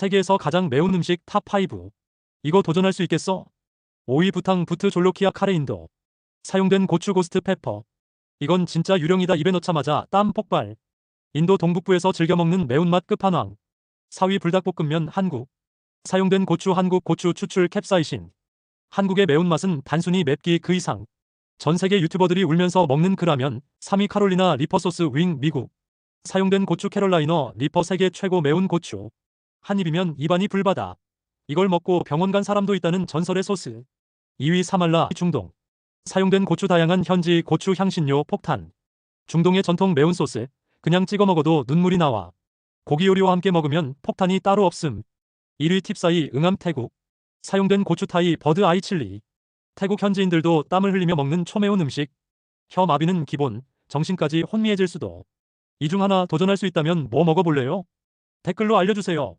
세계에서 가장 매운 음식 탑5. 이거 도전할 수 있겠어? 5위 부탕 부트 졸로키아 카레 인도. 사용된 고추 고스트 페퍼. 이건 진짜 유령이다 입에 넣자마자 땀 폭발. 인도 동북부에서 즐겨 먹는 매운맛 끝판왕. 4위 불닭볶음면 한국. 사용된 고추 한국 고추 추출 캡사이신. 한국의 매운맛은 단순히 맵기 그 이상. 전 세계 유튜버들이 울면서 먹는 그 라면. 3위 카롤리나 리퍼 소스 윙 미국. 사용된 고추 캐롤라이너 리퍼 세계 최고 매운 고추. 한 입이면 입안이 불바다. 이걸 먹고 병원 간 사람도 있다는 전설의 소스. 2위 사말라 중동. 사용된 고추 다양한 현지 고추 향신료 폭탄. 중동의 전통 매운 소스. 그냥 찍어 먹어도 눈물이 나와. 고기 요리와 함께 먹으면 폭탄이 따로 없음. 1위 팁사이 응암 태국. 사용된 고추 타이 버드 아이 칠리. 태국 현지인들도 땀을 흘리며 먹는 초매운 음식. 혀 마비는 기본, 정신까지 혼미해질 수도. 이 중 하나 도전할 수 있다면 뭐 먹어볼래요? 댓글로 알려주세요.